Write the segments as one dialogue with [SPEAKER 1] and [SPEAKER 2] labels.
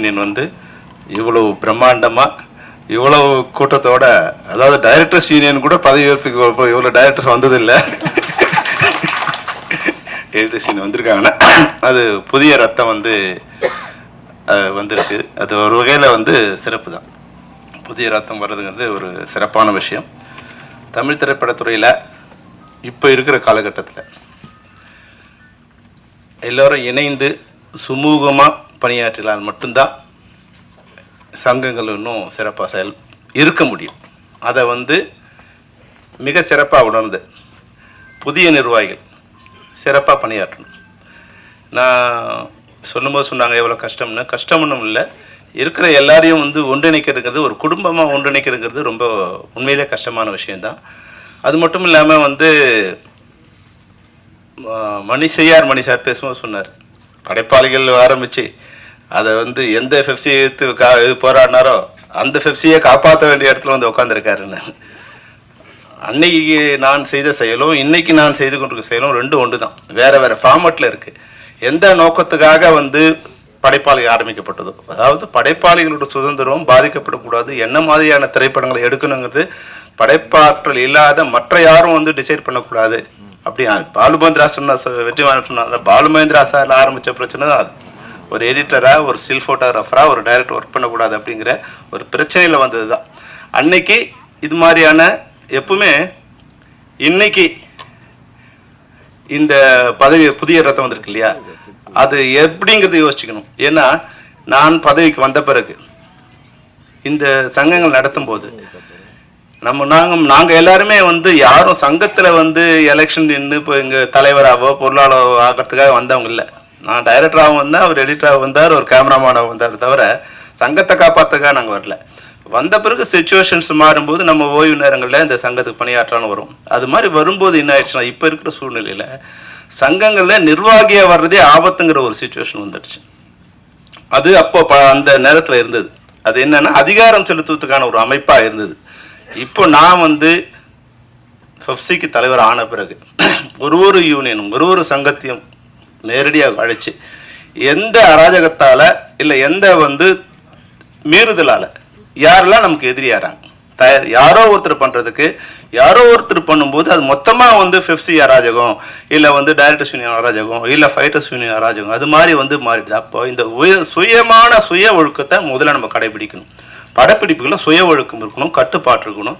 [SPEAKER 1] Union வந்து இவ்வளவு பிரம்மாண்டமா இவ்வளவு கூட்டத்தோட அதாவது டைரக்டர்ஸ் யூனியன் கூட பதவியேற்புக்கு இவ்வளவு- இவ்வளவு டைரக்டர்ஸ் வந்ததில்லை. டைரக்டர்ஸ் யூனியன் வந்திருக்காங்கன்னா அது புதிய ரத்தம் வந்து வந்திருக்கு. அது ஒரு வகையில் வந்து சிறப்பு தான். புதிய ரத்தம் வர்றதுங்கிறது ஒரு சிறப்பான விஷயம். தமிழ் திரைப்படத்துறையில் இப்போ இருக்கிற காலகட்டத்தில் எல்லோரும் இணைந்து சுமூகமாக பணியாற்றினால் மட்டும்தான் சங்கங்கள் இன்னும் சிறப்பாக செயல் இருக்க முடியும். அதை வந்து மிக சிறப்பாக உணர்ந்து புதிய நிர்வாகிகள் சிறப்பாக பணியாற்றணும். நான் சொல்லும்போது சொன்னாங்க எவ்வளோ கஷ்டம்னு? கஷ்டம்னு இல்லை. இருக்கிற எல்லாரையும் வந்து ஒன்றிணைக்கிறதுங்கிறது ஒரு குடும்பமாக ஒன்றிணைக்கிறதுங்கிறது ரொம்ப உண்மையிலே கஷ்டமான விஷயந்தான் அது மட்டும் இல்லாமல் வந்து மணி செய்யார் மணி சார் பேசும்போது சொன்னார் படைப்பாளிகள் ஆரம்பித்து அதை வந்து எந்த ஃபெஃப்சி எடுத்து கா இது போராடினாரோ அந்த ஃபெஃப்சியை காப்பாற்ற வேண்டிய இடத்துல வந்து உட்காந்துருக்காருன்னு அன்னைக்கு நான் செய்த செயலும் இன்னைக்கு நான் செய்து கொண்டிருக்க செயலும் ரெண்டும் ஒன்று தான் வேறு வேறு ஃபார்மட்டில் இருக்குது எந்த நோக்கத்துக்காக வந்து படைப்பாளி ஆரம்பிக்கப்பட்டதோ அதாவது படைப்பாளிகளோட சுதந்திரம் பாதிக்கப்படக்கூடாது என்ன மாதிரியான திரைப்படங்களை எடுக்கணுங்கிறது படைப்பாற்றல் இல்லாத மற்ற யாரும் வந்து டிசைட் பண்ணக்கூடாது. அப்படி பாலுமேந்திரா சொன்ன வெற்றிமாறன் சொன்னார் பாலுமேந்திரா சார் ஆரம்பித்த பிரச்சனை தான் அது. ஒரு எடிட்டராக ஒரு ஸ்டில் ஃபோட்டோகிராஃபராக ஒரு டைரக்டர் ஒர்க் பண்ணக்கூடாது அப்படிங்கிற ஒரு பிரச்சனையில் வந்தது தான் அன்னைக்கு இது மாதிரியான எப்பவுமே இன்னைக்கு இந்த பதவி புதிய ரத்தம் வந்திருக்கு இல்லையா? அது எப்படிங்கிறது யோசிச்சுக்கணும். ஏன்னா நான் பதவிக்கு வந்த பிறகு இந்த சங்கங்கள் நடத்தும் போது நம்ம நாங்கள் நாங்கள் எல்லாருமே வந்து யாரும் சங்கத்தில் வந்து எலெக்ஷன் நின்று இப்போ எங்கள் தலைவராகவோ பொருளாளரோ ஆகிறதுக்காக வந்தவங்க இல்லை. நான் டைரக்டராகவும் வந்தேன் அவர் எடிட்டராக வந்தார் ஒரு கேமராமேனாகவும் வந்தார் தவிர சங்கத்தை காப்பாற்றுக்காக நாங்கள் வரல. வந்த பிறகு சுச்சுவேஷன்ஸ் மாறும்போது நம்ம ஓய்வு நேரங்களில் இந்த சங்கத்துக்கு பணியாற்றான்னு வரும். அது மாதிரி வரும்போது என்ன ஆயிடுச்சுன்னா இப்போ இருக்கிற சூழ்நிலையில் சங்கங்களில் நிர்வாகியாக வர்றதே ஆபத்துங்கிற ஒரு சுச்சுவேஷன் வந்துடுச்சு. அது அப்போ ப- அந்த நேரத்தில் இருந்தது. அது என்னென்னா அதிகாரம் செலுத்துவதுக்கான ஒரு அமைப்பாக இருந்தது. இப்போ நான் வந்து ஃபெஃப்சிக்கு தலைவர் ஆன பிறகு ஒரு ஒரு யூனியனும் ஒரு ஒரு சங்கத்தையும் நேரடியாக அழைச்சி எந்த அராஜகத்தால் இல்லை எந்த வந்து மீறுதலால் யாரெல்லாம் நமக்கு எதிரியாராங்க? தயார் யாரோ ஒருத்தர் பண்ணுறதுக்கு யாரோ ஒருத்தர் பண்ணும்போது அது மொத்தமாக வந்து ஃபிஃப்சி அராஜகம் இல்லை வந்து டைரக்டர்ஸ் யூனியன் அராஜகம் இல்லை ஃபைட்டர்ஸ் யூனியன் அராஜகம் அது மாதிரி வந்து மாறிடுது. அப்போ இந்த உய சுயமான சுய ஒழுக்கத்தை முதல்ல நம்ம கடைபிடிக்கணும். படப்பிடிப்புகளில் சுய ஒழுக்கம் இருக்கணும் கட்டுப்பாடு இருக்கணும்.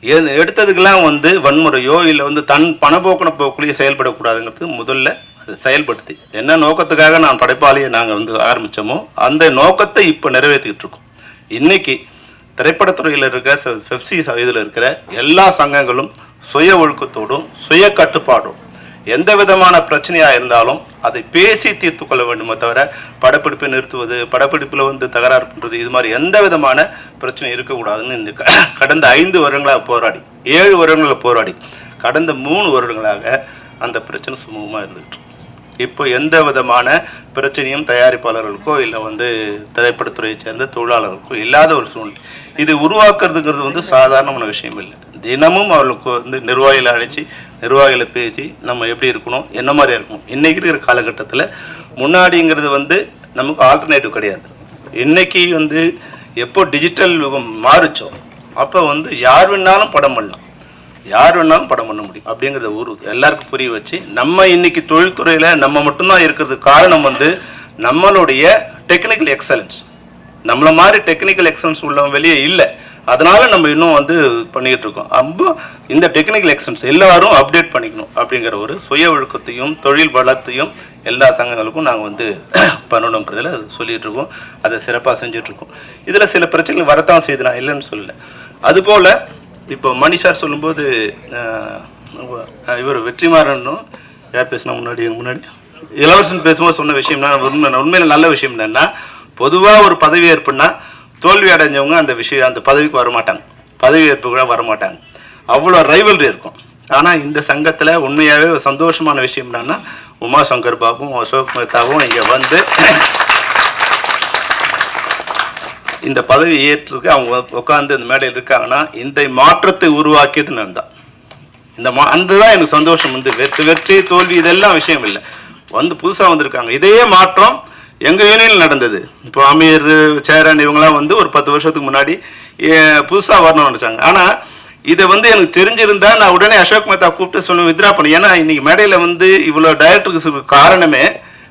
[SPEAKER 1] எ- எடுத்ததுக்கெல்லாம் வந்து வன்முறையோ இல்லை வந்து தன் பணப்போக்கின போக்குலேயே செயல்படக்கூடாதுங்கிறது முதல்ல அது செயல்படுத்தி. என்ன நோக்கத்துக்காக நான் படைப்பாளியை நாங்கள் வந்து ஆரம்பித்தோமோ அந்த நோக்கத்தை இப்போ நிறைவேற்றிக்கிட்டு இருக்கோம். இன்னைக்கு திரைப்படத்துறையில் இருக்கிற பெப்சி இதில் இருக்கிற எல்லா சங்கங்களும் சுய ஒழுக்கத்தோடும் சுய கட்டுப்பாடும் எந்த விதமான பிரச்சனையாக இருந்தாலும் அதை பேசி தீர்த்து கொள்ள வேண்டுமே தவிர படப்பிடிப்பை நிறுத்துவது படப்பிடிப்பில் வந்து தகராறு பண்ணுறது இது மாதிரி எந்த விதமான பிரச்சனை இருக்கக்கூடாதுன்னு இந்த கடந்த ஐந்து வருடங்களாக போராடி ஏழு வருடங்களில் போராடி கடந்த மூணு வருடங்களாக அந்த பிரச்சனை சுமூகமாக இருந்துகிட்டு இப்போ எந்த விதமான பிரச்சனையும் தயாரிப்பாளர்களுக்கோ இல்லை வந்து திரைப்படத்துறையை சேர்ந்த தொழிலாளர்களுக்கோ இல்லாத ஒரு சூழ்நிலை. இது உருவாக்குறதுங்கிறது வந்து சாதாரணமான விஷயம் இல்லை. தினமும் அவர்களுக்கு வந்து நிர்வாகிகளை அழைச்சி நிர்வாகிகளை பேசி நம்ம எப்படி இருக்கணும் என்ன மாதிரி இருக்கணும். இன்றைக்கி இருக்கிற காலகட்டத்தில் முன்னாடிங்கிறது வந்து நமக்கு ஆல்டர்னேட்டிவ் கிடையாது. இன்னைக்கு வந்து எப்போ டிஜிட்டல் யுகம் மாறுச்சோ அப்போ வந்து யார் வேணாலும் படம் பண்ணலாம். யார் வேணாலும் படம் பண்ண முடியும் அப்படிங்கிறத ஊர் எல்லாருக்கும் புரிய வச்சு நம்ம இன்னைக்கு தொழில்துறையில் நம்ம மட்டும்தான் இருக்கிறதுக்கு காரணம் வந்து நம்மளுடைய டெக்னிக்கல் எக்ஸலன்ஸ் நம்மளை மாதிரி டெக்னிக்கல் எக்ஸலன்ஸ் உள்ளவங்க வெளியே இல்லை. அதனால நம்ம இன்னும் வந்து பண்ணிக்கிட்டு இருக்கோம். ரொம்ப இந்த டெக்னிக்கல் எக்ஸன்ஸ் எல்லாரும் அப்டேட் பண்ணிக்கணும் அப்படிங்கிற ஒரு சுய ஒழுக்கத்தையும் தொழில் வளத்தையும் எல்லா சங்கங்களுக்கும் நாங்கள் வந்து பண்ணணுங்கிறதுல சொல்லிட்டு இருக்கோம். அதை சிறப்பாக செஞ்சுட்டு இருக்கோம். இதில் சில பிரச்சனைகள் வரத்தான் செய்து நான் இல்லைன்னு சொல்லலை. அதுபோல் இப்போ மணி சார் சொல்லும்போது இவர் வெற்றிமாறனும் யார் பேசினா முன்னாடி முன்னாடி? இளவரசன் பேசும்போது சொன்ன விஷயம்னா உண்மை உண்மையில நல்ல விஷயம் என்னன்னா பொதுவாக ஒரு பதவி ஏற்புனா தோல்வி அடைஞ்சவங்க அந்த விஷயம் அந்த பதவிக்கு வரமாட்டாங்க. பதவி ஏற்பு கூட வரமாட்டாங்க. அவ்வளோ ரைவல்ரி இருக்கும். ஆனால் இந்த சங்கத்தில் உண்மையாகவே ஒரு சந்தோஷமான விஷயம் என்னன்னா உமா சங்கர் பாபும் அசோக் மேத்தாவும் இங்கே வந்து இந்த பதவி ஏற்றுக்கு அவங்க உட்காந்து இந்த மேடையில் இருக்காங்கன்னா இந்த மாற்றத்தை உருவாக்கியது நான் தான். இந்த மா அந்த தான் எனக்கு சந்தோஷம் வந்து வெற்றி வெற்றி தோல்வி இதெல்லாம் விஷயம் இல்லை. வந்து புதுசாக வந்திருக்காங்க. இதே மாற்றம் எங்கள் யூனியனில் நடந்தது. இப்போ அமீர் சேரன் இவங்களாம் வந்து ஒரு பத்து வருஷத்துக்கு முன்னாடி புதுசாக வரணும்னு நினச்சாங்க. ஆனால் இதை வந்து எனக்கு தெரிஞ்சிருந்தா நான் உடனே அசோக் மேத்தா கூப்பிட்டு சொல்லுவேன் வித்ரா பண்ணேன் ஏன்னா இன்னைக்கு மேடையில் வந்து இவ்வளோ டைரக்டருக்கு காரணமே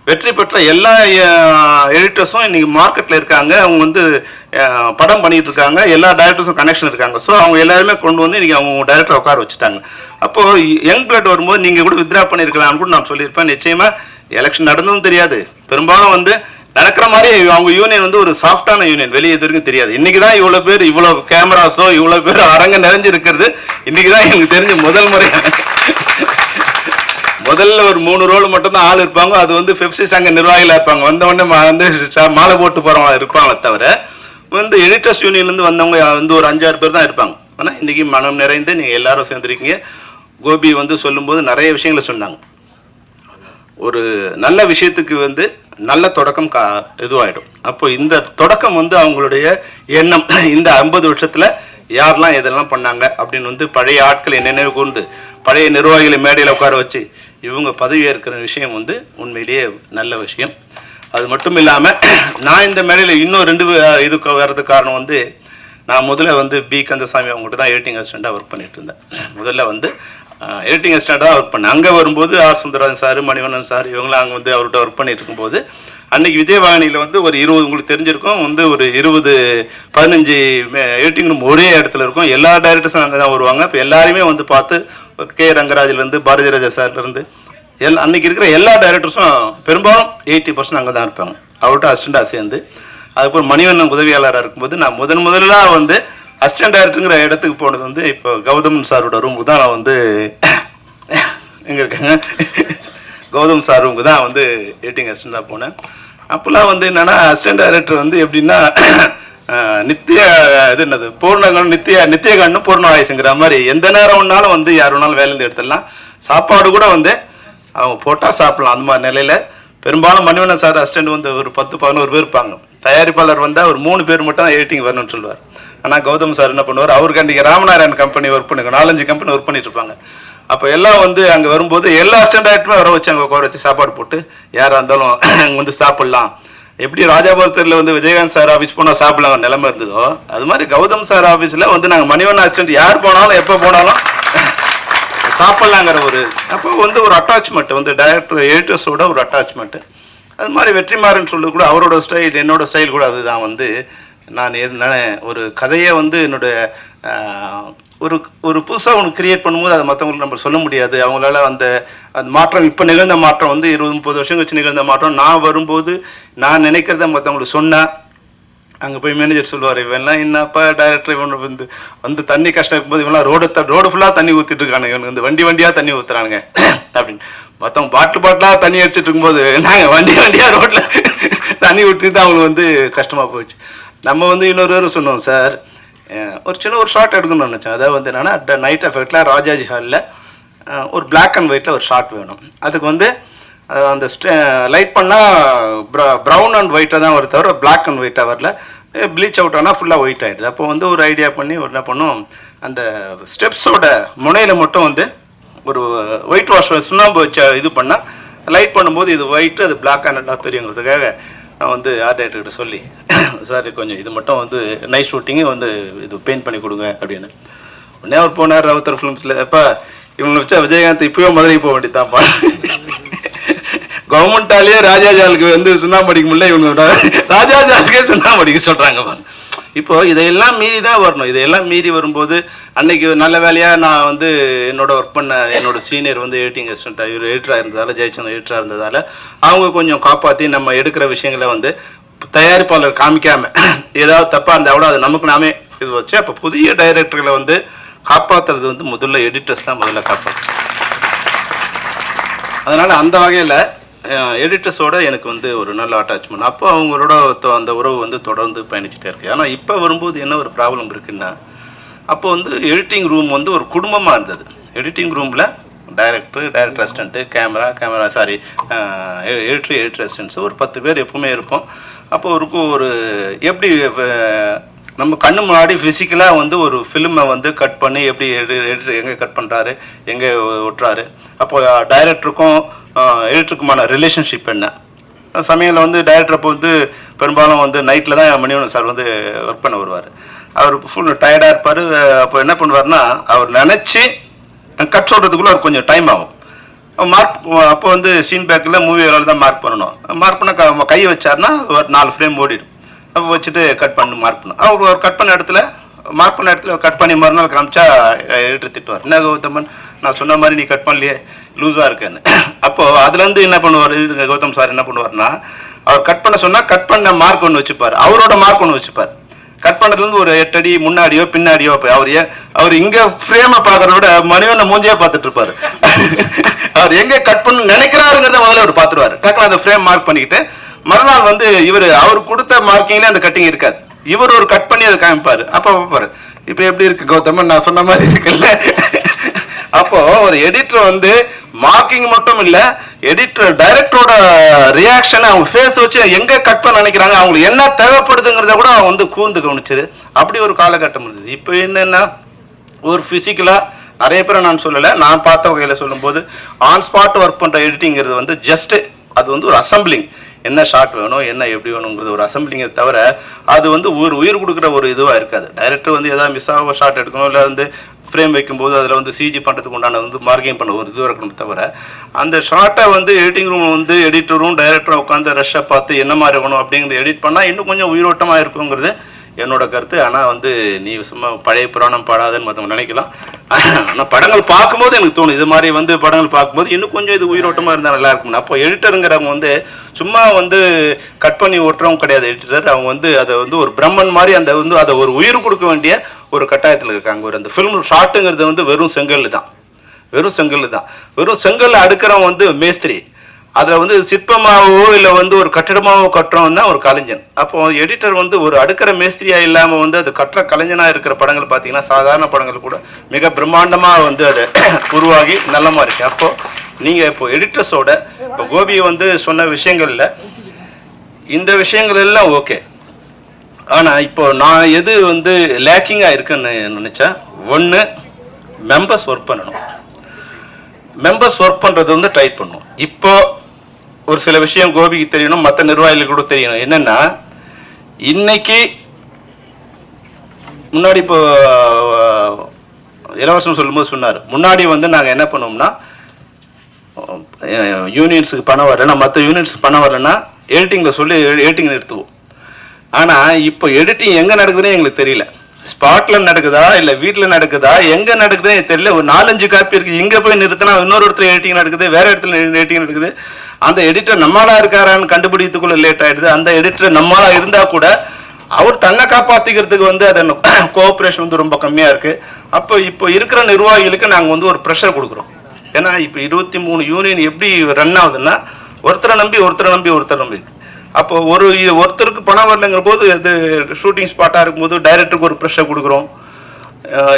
[SPEAKER 1] வெற்றி பெற்ற எல்லா எடிட்டர்ஸும் இன்னைக்கு மார்க்கெட்டில் இருக்காங்க. அவங்க வந்து படம் பண்ணிட்டு இருக்காங்க. எல்லா டைரக்டர்ஸும் கனெக்ஷன் இருக்காங்க. ஸோ அவங்க எல்லாருமே கொண்டு வந்து இன்னைக்கு அவங்க டைரக்டர் உட்கார வச்சுட்டாங்க. அப்போ யங் பிளட் வரும்போது நீங்கள் கூட வித்ரா பண்ணியிருக்கலாம்னு கூட நான் சொல்லியிருப்பேன். நிச்சயமா எலெக்ஷன் நடந்ததும் தெரியாது. பெரும்பாலும் வந்து நடக்கிற மாதிரி அவங்க யூனியன் வந்து ஒரு சாஃப்டான யூனியன் வெளியே இது வரைக்கும் தெரியாது. இன்னைக்கு தான் இவ்வளோ பேர் இவ்வளோ கேமராஸோ இவ்வளோ பேர் அரங்க நிறைஞ்சிருக்கிறது. இன்னைக்கு தான் எனக்கு தெரிஞ்ச முதல் முறையாக முதல்ல ஒரு மூணு ரோல் மட்டும் தான் ஆள் இருப்பாங்க. அது வந்து பெப்சி சங்க நிர்வாகிகளாக இருப்பாங்க. வந்தவொடனே வந்து மாலை போட்டு போகிறவங்க இருப்பாங்க தவிர வந்து எடிட்டர்ஸ் யூனியன்லேருந்து வந்தவங்க வந்து ஒரு அஞ்சாறு பேர் தான் இருப்பாங்க. ஆனால் இன்றைக்கி மனம் நிறைந்து நீங்கள் எல்லாரும் சேர்ந்துருக்கீங்க. கோபி வந்து சொல்லும்போது நிறைய விஷயங்களை சொன்னாங்க. ஒரு நல்ல விஷயத்துக்கு வந்து நல்ல தொடக்கம் கா இதுவாகிடும் அப்போ இந்த தொடக்கம் வந்து அவங்களுடைய எண்ணம். இந்த ஐம்பது வருஷத்தில் யாரெல்லாம் இதெல்லாம் பண்ணாங்க அப்படின்னு வந்து பழைய ஆட்களை நினைவு கூர்ந்து பழைய நிர்வாகிகளை மேடையில் உட்கார வச்சு இவங்க பதவி ஏற்கிற விஷயம் வந்து உண்மையிலேயே நல்ல விஷயம். அது மட்டும் இல்லாமல் நான் இந்த மேடையில் இன்னும் ரெண்டு இதுக்கு வர்றதுக்கு காரணம் வந்து நான் முதல்ல வந்து பி. கந்தசாமி அவங்ககிட்ட தான் எடிட்டிங் அசிஸ்டண்ட்டாக ஒர்க் பண்ணிட்டு இருந்தேன். முதல்ல வந்து எடிட்டிங் அசிஸ்டண்ட்டாக ஒர்க் பண்ணேன். அங்கே வரும்போது R. Sundararajan sir Manivannan sir இவங்களாம் அங்கே வந்து அவர்கிட்ட ஒர்க் பண்ணிட்டு இருக்கும்போது அன்னைக்கு விஜயவாணியில் வந்து ஒரு இருபது உங்களுக்கு தெரிஞ்சிருக்கும் வந்து ஒரு இருபது பதினஞ்சு எடிட்டிங் ரூம் ஒரே இடத்துல இருக்கும். எல்லா டைரக்டர்ஸும் அங்கே தான் வருவாங்க. இப்போ எல்லாருமே வந்து பார்த்து கே ரங்கராஜ்லேருந்து பாரதி ராஜா சார்லேருந்து எல் அன்னைக்கு இருக்கிற எல்லா டைரக்டர்ஸும் பெரும்பாலும் எயிட்டி பர்சன்ட் அங்கே தான் இருப்பாங்க அவர்கிட்ட அசிஸ்டண்டாக சேர்ந்து. அதுக்கப்புறம் மணிவண்ணன் உதவியாளராக இருக்கும்போது நான் முதன் முதலாக வந்து அசிஸ்டன்ட் டைரக்டருங்கிற இடத்துக்கு போனது வந்து இப்போ கௌதம் சாரோட ரூமுக்கு தான் நான் வந்து எங்கே இருக்காங்க. கௌதம் சார் ரூமுக்கு தான் வந்து எடிட்டிங் அசிஸ்டண்டாக போனேன். அப்போல்லாம் வந்து என்னன்னா அசிஸ்டன்ட் டைரக்டர் வந்து எப்படின்னா நித்திய இது என்னது பூர்ணகன் நித்திய பூர்ண பூர்ணவாயசுங்கிற மாதிரி எந்த நேரம் வேணாலும் வந்து யார் வேணாலும் வேலையிலேருந்து எடுத்துடலாம். சாப்பாடு கூட வந்து அவங்க போட்டால் சாப்பிடலாம் அந்த மாதிரி நிலையில். பெரும்பாலும் மணிவண்ணன் சார் அசிஸ்டன்ட் வந்து ஒரு பத்து பதினோரு பேர் இருப்பாங்க. தயாரிப்பாளர் வந்தால் ஒரு மூணு பேர் மட்டும் தான் எடிட்டிங் வரணும்னு சொல்லுவார். ஆனால் கௌதம் சார் என்ன பண்ணுவார்? அவருக்கு அன்றைக்கி ராமநாராயண் கம்பெனி ஒர்க் பண்ணுங்க. நாலஞ்சு கம்பெனி ஒர்க் பண்ணிட்டு இருப்பாங்க. அப்போ எல்லாம் வந்து அங்கே வரும்போது எல்லா அசிஸ்டன்ட் வர வச்சு அங்கே உட்கார வச்சு சாப்பாடு போட்டு. யாராக இருந்தாலும் அங்கே வந்து சாப்பிட்லாம். எப்படி ராஜாபுரத்தில் வந்து விஜயகாந்த் சார் ஆஃபீஸ் போனால் சாப்பிடலாம் நிலைமை இருந்ததோ அது மாதிரி கௌதம் சார் ஆஃபீஸில் வந்து நாங்கள் மணிவண்ணா அசிஸ்டன்ட் யார் போனாலும் எப்போ போனாலும் சாப்பிட்லாங்கிற ஒரு அப்போ வந்து ஒரு அட்டாச்மெண்ட் வந்து டைரக்டர் எடிட்டர்ஸோட ஒரு அட்டாச்மெண்ட் அது மாதிரி வெற்றிமாறன் சொல்றது கூட அவரோட ஸ்டைல் என்னோட ஸ்டைல் கூட அதுதான் வந்து. நான் நான் ஒரு கதையை வந்து என்னோட ஒரு ஒரு புதுசாக ஒன்று கிரியேட் பண்ணும்போது அதை மற்றவங்களுக்கு நம்ம சொல்ல முடியாது. அவங்களால அந்த அந்த மாற்றம் இப்போ நிகழ்ந்த மாற்றம் வந்து இருபது முப்பது வருஷம் கழிச்சு நிகழ்ந்த மாற்றம். நான் வரும்போது நான் நினைக்கிறத மற்றவங்களுக்கு சொன்னேன் அங்கே போய் மேனேஜர் சொல்லுவார் இவன்லாம் என்னப்பா டைரக்டர் இவன் வந்து வந்து தண்ணி கஷ்டம் இருக்கும்போது இவெல்லாம் ரோடு ரோடு ஃபுல்லாக தண்ணி ஊற்றிட்டு இருக்கானுங்க. இவனுக்கு இந்த வண்டி வண்டியாக தண்ணி ஊற்றுறானுங்க அப்படின்னு. மற்றவங்க பாட்டில் பாட்டிலாக தண்ணி அடிச்சிட்டு இருக்கும்போது நாங்கள் வண்டி வண்டியாக ரோட்டில் தண்ணி விட்டுட்டு தான் அவங்களுக்கு வந்து கஷ்டமாக போயிடுச்சு நம்ம வந்து இன்னொரு பேரும் சொன்னோம் சார். ஒரு சின்ன ஒரு ஷார்ட் எடுக்கணும்னு நினச்சேன். அதாவது வந்து என்னென்னா நைட் எஃபெக்டில் ராஜாஜி ஹாலில் ஒரு பிளாக் அண்ட் ஒயிட்டில் ஒரு ஷார்ட் வேணும். அதுக்கு வந்து அந்த லைட் பண்ணால் ப்ரௌன் அண்ட் ஒயிட்டாக தான் வருது தவிர பிளாக் அண்ட் ஒயிட்டாக வரல. ப்ளீச் அவுட் ஆனால் ஃபுல்லாக ஒயிட் ஆகிடுது அப்போ வந்து ஒரு ஐடியா பண்ணி ஒரு என்ன பண்ணும் அந்த ஸ்டெப்ஸோட முனையில் மட்டும் வந்து ஒரு ஒயிட் வாஷ் சுண்ணாம்பு வச்ச இது பண்ணால் லைட் பண்ணும்போது இது ஒயிட்டு அது பிளாக் அண்ட் தெரியுங்கிறதுக்காக நான் வந்து ஆர்ட் டைரக்டர்கிட்ட சொல்லி சார் கொஞ்சம் இது மட்டும் வந்து நைட் ஷூட்டிங்கு வந்து இது பெயிண்ட் பண்ணி கொடுங்க அப்படின்னு. உடனே அவர் போனார் ரவுத்தர் ஃபிலிம்ஸில் எப்போ இவங்களை வச்சா விஜயகாந்த் இப்போயோ மதுரைக்கு போக வேண்டியதான்ப்பா கவர்மெண்டாலேயே ராஜாஜாலுக்கு வந்து சுண்ணாம்படிக்க முடியல இவங்க ராஜாஜாலுக்கே சுண்ணாம்படிக்க சொல்கிறாங்க இப்போ இதையெல்லாம் மீறி தான் வரணும். இதையெல்லாம் மீறி வரும்போது அன்னைக்கு நல்ல வேலையாக நான் வந்து என்னோட ஒர்க் பண்ண என்னோட சீனியர் வந்து எடிட்டிங் அசிஸ்டண்ட்டாக இவர் எடிட்டராக இருந்ததால் ஜெயச்சந்திரன் எடிட்டராக இருந்ததால் அவங்க கொஞ்சம் காப்பாற்றி நம்ம எடுக்கிற விஷயங்களை வந்து தயாரிப்பாளர் காமிக்காம ஏதாவது தப்பாக இருந்தால் கூட அது நமக்கு நாமே இது வச்சு அப்போ புதிய டைரக்டர்களை வந்து காப்பாற்றுறது வந்து முதல்ல எடிட்டர்ஸ் தான் முதல்ல காப்பாற்று அதனால் அந்த வகையில் எடிட்டர்ஸோட எனக்கு வந்து ஒரு நல்ல அட்டாச்மெண்ட் அப்போ அவங்களோட அந்த உறவு வந்து தொடர்ந்து பயணிச்சுட்டே இருக்கு. ஆனால் இப்போ வரும்போது என்ன ஒரு ப்ராப்ளம் இருக்குன்னா அப்போ வந்து எடிட்டிங் ரூம் வந்து ஒரு குடும்பமாக இருந்தது. எடிட்டிங் ரூமில் director director assistant camera camera sorry editor editor assistants ஒரு பத்து பேர் எப்பவுமே இருப்போம். அப்போ ஒரு ஒரு எப்படி நம்ம கண்ணு முன்னாடி ஃபிசிக்கலாக வந்து ஒரு ஃபிலிமை வந்து கட் பண்ணி எப்படி எடிட்டர் எங்கே கட் பண்ணுறாரு எங்கே ஒட்டுறாரு. அப்போ டைரக்டருக்கும் எடிட்டருக்குமான ரிலேஷன்ஷிப் என்ன? சமையலில் வந்து டைரக்டர் அப்போ வந்து பெரும்பாலும் வந்து நைட்டில் தான் மணிவண்ணன் சார் வந்து ஒர்க் பண்ண வருவார். அவர் ஃபுல் டயர்டாக இருப்பார். அப்போ என்ன பண்ணுவார்னா அவர் நினச்சி கட் சொல்கிறதுக்குள்ளே அவர் கொஞ்சம் டைம் ஆகும். மார்க் அப்போ வந்து சீன் பேக்கில் மூவி தான் மார்க் பண்ணணும். மார்க் பண்ண கை கையை வச்சாருன்னா ஒரு நாலு ஃப்ரேம் ஓடிடும். அப்போ வச்சுட்டு கட் பண்ணி மார்க் பண்ணும் அவர் ஒரு கட் பண்ண இடத்துல மார்க் பண்ண இடத்துல கட் பண்ணி மறுநாள் காமிச்சா எடிட்டர் திட்டுவார். என்ன கௌதமன் நான் சொன்ன மாதிரி நீ கட் பண்ணலையே. லூஸாக இருக்குன்னு. அப்போது அதுலேருந்து என்ன பண்ணுவார்? இது கௌதம் சார் என்ன பண்ணுவார்னா அவர் கட் பண்ண சொன்னால் கட் பண்ண மார்க் ஒன்று வச்சுப்பார். அவரோட மார்க் ஒன்று வச்சுப்பார். கட் பண்ணதுலேருந்து ஒரு எட்டடி முன்னாடியோ பின்னாடியோ போய் அவர் அவர் இங்க ஃப்ரேமை பார்க்கறத விட மனிதனை மூஞ்சியாக பார்த்துட்டு இருப்பாரு. அவர் எங்கே கட் பண்ண நினைக்கிறாருங்கிறத முதல்ல அவர் பார்த்துருவாரு. டக்குனு அந்த ஃப்ரேம் மார்க் பண்ணிக்கிட்டு மறுநாள் வந்து இவர் அவர் கொடுத்த மார்க்கிங்லேயே அந்த கட்டிங் இருக்காது. இவர் ஒரு கட் பண்ணி அதை காமிப்பாரு. அப்போ பார்ப்பாரு. இப்போ எப்படி இருக்கு கௌதமன்? நான் சொன்ன மாதிரி இருக்குல்ல. அப்போ ஒரு எடிட்டர் வந்து மார்க்கிங் மட்டும் இல்ல எடிட்டர் டைரக்டரோட ரியாக்ஷன் அவங்க ஃபேஸ் வச்சு எங்க கட் பண்ண நினைக்கிறாங்க அவங்களுக்கு என்ன தேவைப்படுதுங்கிறத கூட அவங்க வந்து கூர்ந்து கவனிச்சது. அப்படி ஒரு காலகட்டம் இருந்தது. இப்போ என்னன்னா ஒரு பிசிக்கலா நிறைய பேரை நான் சொல்லலை நான் பார்த்த வகையில் சொல்லும்போது ஆன் ஸ்பாட் ஒர்க் பண்ணுற எடிட்டிங்கிறது வந்து ஜஸ்ட் அது வந்து ஒரு அசம்பிளிங் என்ன ஷாட் வேணும் என்ன எப்படி வேணுங்கிறது ஒரு அசம்பிளிங்கை தவிர அது வந்து ஒரு உயிர் கொடுக்குற ஒரு இதுவாக இருக்காது. டைரக்டர் வந்து எதாவது மிஸ் ஆக ஷாட் எடுக்கணும் இல்லை வந்து ஃப்ரேம் வைக்கும்போது அதில் வந்து சிஜி பண்ணுறதுக்கு உண்டான வந்து மார்க்கிங் பண்ண ஒரு இது இருக்கணும் தவிர அந்த ஷார்ட்டை வந்து எடிட்டிங் ரூம் வந்து எடிட்டரும் டைரக்டரும் உட்காந்து ரஷ்ஷை பார்த்து என்ன மாதிரி இருக்கணும் அப்படிங்கிறத எடிட் பண்ணால் இன்னும் கொஞ்சம் உயிரோட்டமாக இருக்குங்கிறது என்னோட கருத்து. ஆனால் வந்து நீ சும்மா பழைய புராணம் பாடாதுன்னு மற்றவங்க நினைக்கலாம். ஆனால் படங்கள் பார்க்கும்போது எனக்கு தோணும். இது மாதிரி வந்து படங்கள் பார்க்கும்போது இன்னும் கொஞ்சம் இது உயிரோட்டமாக இருந்தால் நல்லா இருக்கும் அப்போ எடிட்டருங்கிறவங்க வந்து சும்மா வந்து கட் பண்ணி ஓட்டுறவங்க கிடையாது. எடிட்டர் அவங்க வந்து அதை வந்து ஒரு பிரம்மன் மாதிரி அந்த வந்து அதை ஒரு உயிர் கொடுக்க வேண்டிய ஒரு கட்டாயத்தில் இருக்காங்க. ஒரு அந்த ஃபிலிம் ஷாட்டுங்கிறது வந்து வெறும் செங்கல் தான். வெறும் செங்கல் தான். வெறும் செங்கல் அடுக்கிறவன் வந்து மேஸ்திரி. அதில் வந்து சிற்பமாகவோ இல்லை வந்து ஒரு கட்டிடமாகவோ கட்டுறவன் தான் ஒரு கலைஞன். அப்போ எடிட்டர் வந்து ஒரு அடுக்கிற மேஸ்திரியாக இல்லாமல் வந்து அது கட்டுற கலைஞனாக இருக்கிற படங்கள் பார்த்தீங்கன்னா சாதாரண படங்கள் கூட மிக பிரம்மாண்டமாக வந்து அது உருவாகி நல்லமா இருக்கு. அப்போது நீங்கள் இப்போ எடிட்டர்ஸோட இப்போ கோபி வந்து சொன்ன விஷயங்களில் இந்த விஷயங்கள் எல்லாம் ஓகே ஆனால் இப்போ நான் எது வந்து லேக்கிங்காக இருக்குன்னு நினச்சா ஒன்று மெம்பர்ஸ் ஒர்க் பண்ணணும். மெம்பர்ஸ் ஒர்க் பண்ணுறது வந்து டைப் பண்ணும். இப்போ ஒரு சில விஷயம் கோபிக்கு தெரியணும் மற்ற நிர்வாகிகளுக்கு கூட தெரியணும். என்னன்னா இன்னைக்கு முன்னாடி இப்போ இலவசம் சொல்லும்போது சொன்னார். முன்னாடி வந்து நாங்கள் என்ன பண்ணோம்னா யூனியன்ஸுக்கு பணம் வரலன்னா மற்ற யூனியன்ஸுக்கு பணம் வரலன்னா எடிட்டிங்கில் சொல்லி எடிட்டிங் நிறுத்துவோம். ஆனால் இப்போ எடிட்டிங் எங்கே நடக்குதுன்னு எங்களுக்கு தெரியல. ஸ்பாட்ல நடக்குதா இல்லை வீட்டில் நடக்குதா எங்கே நடக்குதுன்னு தெரியல. ஒரு நாலஞ்சு காப்பி இருக்குது இங்கே போய் நிறுத்தினா இன்னொரு இடத்துல எடிட்டிங் நடக்குது வேற இடத்துல எடிட்டிங் நடக்குது. அந்த எடிட்டர் நம்மளா இருக்காரான்னு கண்டுபிடிக்கிறதுக்குள்ள லேட் ஆயிடுது. அந்த எடிட்டர் நம்மளா இருந்தா கூட அவர் தன்னை காப்பாற்றிக்கிறதுக்கு வந்து அது கோஆப்ரேஷன் வந்து ரொம்ப கம்மியாக இருக்குது அப்போ இப்போ இருக்கிற நிர்வாகிகளுக்கு நாங்கள் வந்து ஒரு ப்ரெஷர் கொடுக்குறோம். ஏன்னா இப்போ இருபத்தி மூணு யூனியன் எப்படி ரன் ஆகுதுன்னா ஒருத்தரை நம்பி ஒருத்தரை நம்பி ஒருத்தரை நம்பி. அப்போ ஒரு ஒருத்தருக்கு பணம் வரலைங்கிற போது இது ஷூட்டிங் ஸ்பாட்டாக இருக்கும்போது டைரக்டருக்கு ஒரு ப்ரெஷர் கொடுக்குறோம்.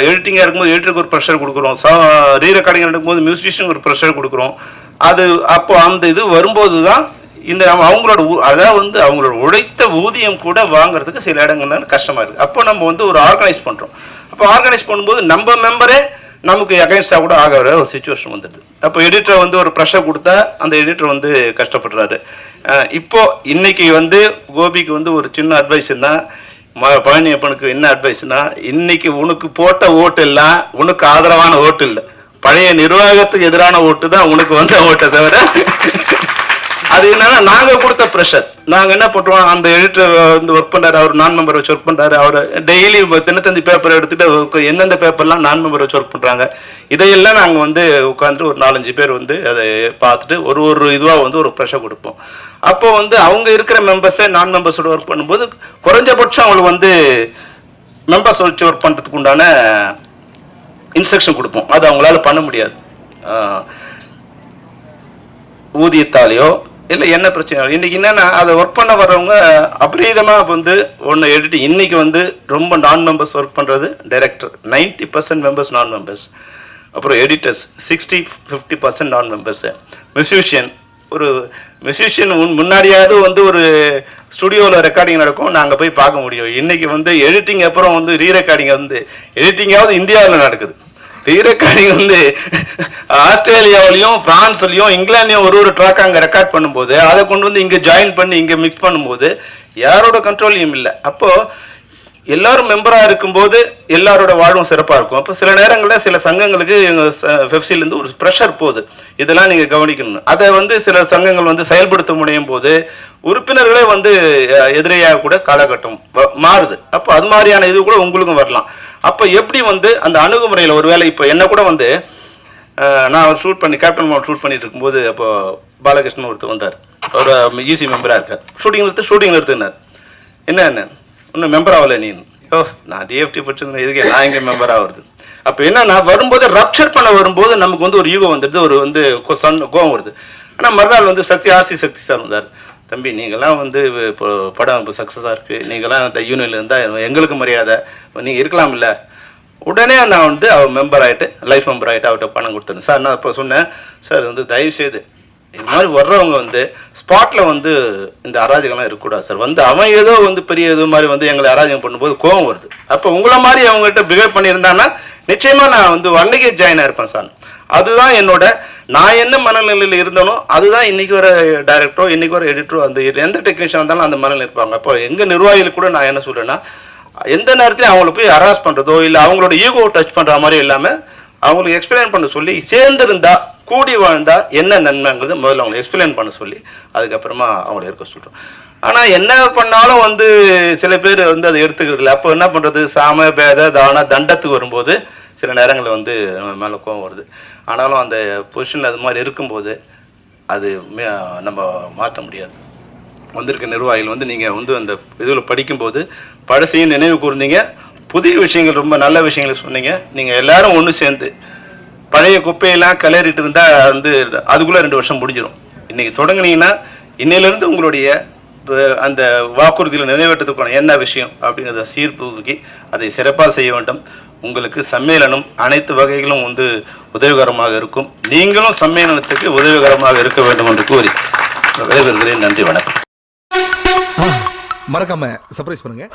[SPEAKER 1] எடிட்டிங்காக இருக்கும்போது எடிட்டருக்கு ஒரு ப்ரெஷர் கொடுக்குறோம். சா ரீ ரெக்கார்டிங் நடக்கும்போது மியூசிஷியனுக்கு ஒரு ப்ரெஷர் கொடுக்குறோம். அது அப்போ அந்த இது வரும்போது தான் இந்த நம்ம அவங்களோட அதாவது வந்து அவங்களோட உழைத்த ஊதியம் கூட வாங்குறதுக்கு சில இடங்கள்ல கஷ்டமாக இருக்குது அப்போ நம்ம வந்து ஒரு ஆர்கனைஸ் பண்ணுறோம் அப்போ ஆர்கனைஸ் பண்ணும்போது நம்ம மெம்பரே நமக்கு அகைன்ஸ்டாக கூட ஆகிற ஒரு சுச்சுவேஷன் வந்துடுது அப்போ எடிட்டர் வந்து ஒரு ப்ரெஷர் கொடுத்தா அந்த எடிட்டர் வந்து கஷ்டப்படுறாரு. இப்போ இன்னைக்கு வந்து கோபிக்கு வந்து ஒரு சின்ன அட்வைஸ்னா பழனியப்பனுக்கு என்ன அட்வைஸ்னா இன்னைக்கு உனக்கு போட்ட ஓட்டு எல்லாம் உனக்கு ஆதரவான ஓட்டு இல்லை. பழைய நிர்வாகத்துக்கு எதிரான ஓட்டு தான் உனக்கு வந்த ஓட்டை தவிர அது என்னன்னா நாங்க கொடுத்த ப்ரெஷர் நாங்க என்ன பண்றோம் அந்த எடிட்டர் வந்து ஒர்க் பண்றாரு அவர் நான் மெம்பர் வச்சு ஒர்க் பண்றாரு அவர் டெய்லி தினத்தந்தி பேப்பர் எடுத்துட்டு எந்தெந்த பேப்பர்லாம் நான் மெம்பர் வச்சு ஒர்க் பண்றாங்க இதையெல்லாம் நாங்க வந்து உட்காந்துட்டு ஒரு நாலஞ்சு பேர் வந்து அதை பார்த்துட்டு ஒரு ஒரு இதுவா வந்து ஒரு ப்ரெஷர் கொடுப்போம். அப்போ வந்து அவங்க இருக்கிற மெம்பர்ஸை நான் மெம்பர்ஸோட ஒர்க் பண்ணும்போது குறைஞ்சபட்சம் அவங்களுக்கு வந்து மெம்பர்ஸ் வச்சு ஒர்க் பண்றதுக்கு உண்டான இன்ஸ்ட்ரக்ஷன் கொடுப்போம். அது அவங்களால பண்ண முடியாது. ஊதியத்தாலேயோ இல்லை என்ன பிரச்சனை? இன்றைக்கி என்னென்னா அதை ஒர்க் பண்ண வர்றவங்க அபரீதமாக வந்து ஒன்று எடிட்டிங் இன்றைக்கி வந்து ரொம்ப நான் மெம்பர்ஸ் ஒர்க் பண்ணுறது டைரக்டர் 90% பர்சன்ட் மெம்பர்ஸ் நான் மெம்பர்ஸ் அப்புறம் எடிட்டர்ஸ் சிக்ஸ்டி ஃபிஃப்டி பர்சன்ட் நான் மெம்பர்ஸு மியூசிஷியன் ஒரு மியூசிஷியன் முன்னாடியாவது வந்து ஒரு ஸ்டுடியோவில் ரெக்கார்டிங் நடக்கும் நாங்கள் போய் பார்க்க முடியும். இன்றைக்கி வந்து எடிட்டிங் அப்புறம் வந்து ரீ ரெக்கார்டிங் வந்து எடிட்டிங்காவது இந்தியாவில் நடக்குது. வீரக்காணி வந்து ஆஸ்திரேலியாவிலையும் பிரான்ஸ்லயும் இங்கிலாந்தையும் ஒரு ஒரு ட்ராக் அங்க ரெக்கார்ட் பண்ணும்போது அதை கொண்டு வந்து இங்கே ஜாயின் பண்ணி இங்கே மிக்ஸ் பண்ணும்போது யாரோட கண்ட்ரோலையும் இல்லை. அப்போ எல்லாரும் மெம்பராக இருக்கும்போது எல்லாரோட வாழ்வும் சிறப்பாக இருக்கும். அப்போ சில நேரங்களில் சில சங்கங்களுக்கு எங்கள் ஃபெப்சிலேருந்து ஒரு ப்ரெஷர் போகுது. இதெல்லாம் நீங்கள் கவனிக்கணும் அதை வந்து சில சங்கங்கள் வந்து செயல்படுத்த முடியும் போது உறுப்பினர்களே வந்து எதிரியாக கூட காலகட்டம் வ- மாறுது. அப்போ அது மாதிரியான இது கூட உங்களுக்கும் வரலாம். அப்போ எப்படி வந்து அந்த அணுகுமுறையில் ஒருவேளை இப்போ என்ன கூட வந்து நான் அவர் ஷூட் பண்ணி கேப்டன் மோகன் ஷூட் பண்ணிட்டு இருக்கும்போது அப்போ பாலகிருஷ்ணன் ஒருத்தர் வந்தார். அவர் ஈசி மெம்பராக இருக்கார். ஷூட்டிங் நிறுத்து ஷூட்டிங் நிறுத்துனார். என்ன என்ன? இன்னும் மெம்பர் ஆகல நீ? ஓ நான் டிஎஃப்டி படிச்சிருந்தேன் இதுக்கே நான் எங்கே மெம்பர் ஆகுறது அப்போ என்னன்னா வரும்போது ரப்சர் பண்ண வரும்போது நமக்கு வந்து ஒரு யூகம் வந்துடுது ஒரு வந்து சன் கோவம் வருது. ஆனால் மறுநாள் வந்து சக்தி ஆர்சி சக்தி சார் வந்தார். தம்பி நீங்களாம் வந்து இப்போ படம் இப்போ சக்ஸஸாக இருக்குது நீங்களாம் யூனியனில் இருந்தால் எங்களுக்கு மரியாதை. நீங்கள் இருக்கலாம்ல. உடனே நான் வந்து அவர் மெம்பர் ஆகிட்டு லைஃப் மெம்பர் ஆகிட்டு அவர்கிட்ட பணம் கொடுத்தேன். சார் நான் இப்போ சொன்னேன். சார் வந்து தயவு செய்து இது மாதிரி வர்றவங்க வந்து ஸ்பாட்டில் வந்து இந்த அராஜகம்லாம் இருக்கக்கூடாது சார் வந்து அவன் ஏதோ வந்து பெரிய இது மாதிரி வந்து எங்களை அராஜகம் பண்ணும்போது கோவம் வருது. அப்போ உங்களை மாதிரி அவங்ககிட்ட பிஹேவ் பண்ணியிருந்தான்னா நிச்சயமாக நான் வந்து அன்னைக்கே ஜாயின் ஆயிருப்பேன் சார் அதுதான் என்னோட நான் என்ன மனநிலையில் இருந்தனோ அதுதான் இன்னைக்கு வர டைரக்டரோ இன்னைக்கு வர எடிட்டரோ அந்த எந்த டெக்னீஷியன் இருந்தாலும் அந்த மனநிலை இருப்பாங்க. அப்போ எங்கள் நிர்வாகிகள் கூட நான் என்ன சொல்கிறேன்னா எந்த நேரத்திலையும் அவங்கள போய் ஹராஸ் பண்ணுறதோ இல்லை அவங்களோட ஈகோ டச் பண்ணுற மாதிரி இல்லாமல் அவங்களுக்கு எக்ஸ்பிளைன் பண்ண சொல்லி சேர்ந்திருந்தா கூடி வாழ்ந்தால் என்ன நன்மைங்கிறது முதல்ல அவங்களை எக்ஸ்பிளைன் பண்ண சொல்லி அதுக்கப்புறமா அவங்கள இருக்க சொல்கிறோம் ஆனால் என்ன பண்ணாலும் வந்து சில பேர் வந்து அதை எடுத்துக்கிறது இல்லை. அப்போ என்ன பண்ணுறது சாம பேத தான தண்டத்துக்கு வரும்போது சில நேரங்களில் வந்து நம்ம மேலே கோவம் வருது. ஆனாலும் அந்த பொசிஷனில் அது மாதிரி இருக்கும்போது அது மே- நம்ம மாற்ற முடியாது. வந்திருக்க நிர்வாகிகள் வந்து நீங்கள் வந்து அந்த இதில் படிக்கும்போது பழசையும் நினைவு கூர்ந்தீங்க. புதிய விஷயங்கள் ரொம்ப நல்ல விஷயங்களை சொன்னீங்க. நீங்கள் எல்லாரும் ஒன்று சேர்ந்து பழைய குப்பையெல்லாம் கிளறிட்டு இருந்தால் வந்து அதுக்குள்ளே ரெண்டு வருஷம் முடிஞ்சிடும் இன்றைக்கி தொடங்குனீங்கன்னா இன்னையிலேருந்து உங்களுடைய அந்த வாக்குறுதியில் நிறைவேற்றத்துக்கான என்ன விஷயம் அப்படிங்கிறத சீர்தூக்கி அதை சிறப்பாக செய்ய வேண்டும். உங்களுக்கு சம்மேளனம் அனைத்து வகைகளும் வந்து உதவிகரமாக இருக்கும். நீங்களும் சம்மேளனத்துக்கு உதவிகரமாக இருக்க வேண்டும் என்று கூறி விடைபெறுகிறேன். நன்றி வணக்கம்.
[SPEAKER 2] மறக்காம சர்ப்ரைஸ் பண்ணுங்க.